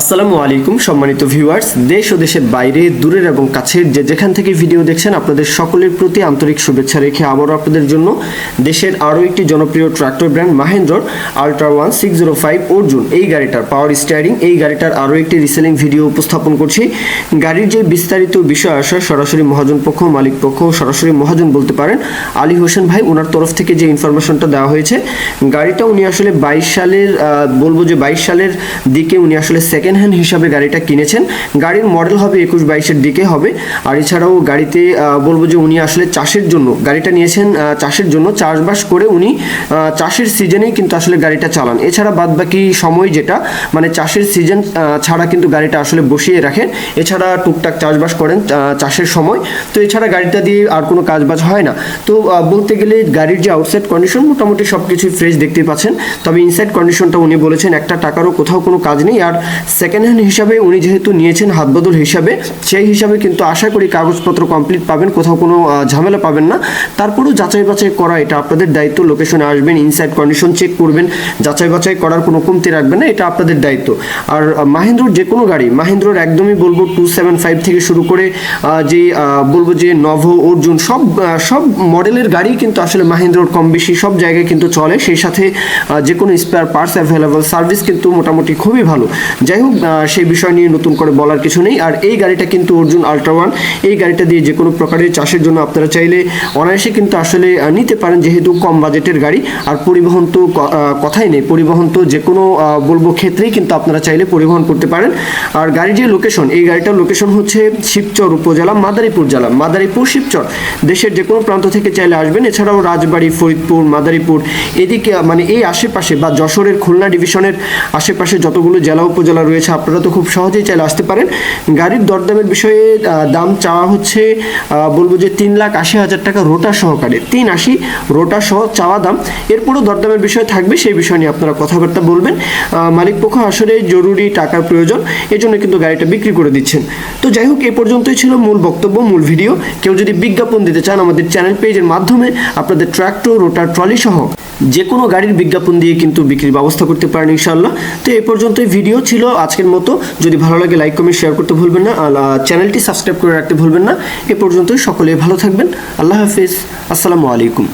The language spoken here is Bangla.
আসসালামু আলাইকুম, সম্মানিত ভিউয়ার্স। দেশ ও দেশের বাইরে, দূরের এবং কাছের যে যেখান থেকে ভিডিও দেখছেন, আপনাদের সকলের প্রতি আন্তরিক শুভেচ্ছা রেখে আবারও আপনাদের জন্য দেশের আরও একটি জনপ্রিয় tractor brand মাহেন্দ্রর ultra one six zero five Arjun. এই গাড়িটার পাওয়ার স্টিয়ারিং এই গাড়িটার আরও একটি রিসেলিং ভিডিও উপস্থাপন করছি। গাড়ির যে বিস্তারিত বিষয় আসে সরাসরি মহাজন পক্ষ, মালিক পক্ষ, সরাসরি মহাজন বলতে পারেন। আলী হোসেন ভাই ওনার তরফ থেকে যে ইনফরমেশনটা দেওয়া হয়েছে, গাড়িটা উনি আসলে বাইশ সালের বলব যে বাইশ সালের দিকে উনি আসলে সেকেন্ড হ্যান্ড হিসাবে গাড়িটা কিনেছেন। গাড়ির মডেল হবে একুশ বাইশের দিকে হবে। আর এছাড়াও গাড়িতে বলব যে উনি আসলে চাষের জন্য, গাড়িটা নিয়েছেন চাষের জন্য। চাষবাস করে উনি চাষের সিজনেই কিন্তু আসলে গাড়িটা চালান। এছাড়া বাদ বাকি সময় যেটা মানে চাষের সিজন ছাড়া কিন্তু গাড়িটা আসলে বসিয়ে রাখেন। এছাড়া টুকটাক চাষবাস করেন চাষের সময়। তো এছাড়া গাড়িটা দিয়ে আর কোনো কাজবাজ হয় না। তো বলতে গেলে গাড়ির যে আউটসাইড কন্ডিশন মোটামুটি সব কিছুই ফ্রেশ দেখতে পাচ্ছেন। তবে ইনসাইড কন্ডিশনটা উনি বলেছেন, একটা টাকারও কোথাও কোনো কাজ নেই। আর সেকেন্ড হ্যান্ড হিসাবে উনি যেহেতু নিয়েছেন হাত বদল হিসাবে, সেই হিসাবে কিন্তু আশা করি কাগজপত্র কমপ্লিট পাবেন, কোথাও কোনো ঝামেলা পাবেন না। তারপরেও যাচাই বাছাই করা এটা আপনাদের দায়িত্ব লোকেশনে আসবেন ইনসাইড কন্ডিশন চেক করবেন, যাচাই বাছাই করার কোনো কমতি রাখবেন না, এটা আপনাদের দায়িত্ব। আর মাহিন্দ্রর যে কোনো গাড়ি, মাহিন্দ্রর একদমই বলব টু সেভেন ফাইভ থেকে শুরু করে যে বলব যে নভো, অর্জুন, সব সব মডেলের গাড়ি কিন্তু আসলে মাহিন্দ্রর কম বেশি, সব জায়গায় কিন্তু চলে। সেই সাথে যে কোনো স্পেয়ার পার্টস অ্যাভেলেবল সার্ভিস কিন্তু মোটামুটি খুবই ভালো। যাই হোক সেই বিষয় নিয়ে নতুন করে বলার কিছু নেই। আর এই গাড়িটা কিন্তু অর্জুন আল্ট্রা ওয়ান এই গাড়িটা দিয়ে যে কোনো প্রকারের চাষের জন্য আপনারা চাইলে অনায়াসে কিন্তু আসলে নিতে পারেন যেহেতু কম বাজেটের গাড়ি। আর পরিবহন তো কথাই নেই। পরিবহন তো যে কোনো বলব ক্ষেত্রেই কিন্তু আপনারা চাইলে পরিবহন করতে পারেন। আর গাড়ির যে লোকেশন এই গাড়িটার লোকেশন হচ্ছে শিবচর উপজেলা, মাদারীপুর জেলা, মাদারীপুর শিবচর। দেশের যে কোনো প্রান্ত থেকে চাইলে আসবেন। এছাড়াও রাজবাড়ি, ফরিদপুর, মাদারীপুর, এদিকে মানে এই আশেপাশে বা যশোরের খুলনা ডিভিশনের আশেপাশে যতগুলো জেলা, উপজেলা রয়েছে, আপনারা তো খুব সহজেই চাইলে আসতে পারেন। গাড়ির দরদামের বিষয়ে দাম চাওয়া হচ্ছে বলব যে তিন লাখ আশি হাজার টাকা রোটা সহকারে। তিন আশি রোটা সহ চাওয়া দাম। এরপরও দরদামের বিষয় থাকবে, সেই বিষয় নিয়ে আপনারা কথাবার্তা বলবেন। মালিক পক্ষ আসলে জরুরি টাকার প্রয়োজন এই জন্য কিন্তু গাড়িটা বিক্রি করে দিচ্ছেন। তো যাই হোক, এ পর্যন্তই ছিল মূল বক্তব্য, মূল ভিডিও। কেউ যদি বিজ্ঞাপন দিতে চান আমাদের চ্যানেল পেজের মাধ্যমে, আপনাদের ট্র্যাক্টর, রোটার, ট্রলি সহ যে কোনো গাড়ির বিজ্ঞাপন দিয়ে কিন্তু বিক্রির ব্যবস্থা করতে পারেন ইনশাল্লাহ তো এ পর্যন্তই ভিডিও ছিল আজকের মতো। যদি ভালো লাগে লাইক কমেন্ট শেয়ার করতে ভুলবেন না। চ্যানেলটি সাবস্ক্রাইব করে রাখতে ভুলবেন না। এ পর্যন্তই সকলে ভালো থাকবেন। আল্লাহ হাফিজ। আসসালামু আলাইকুম।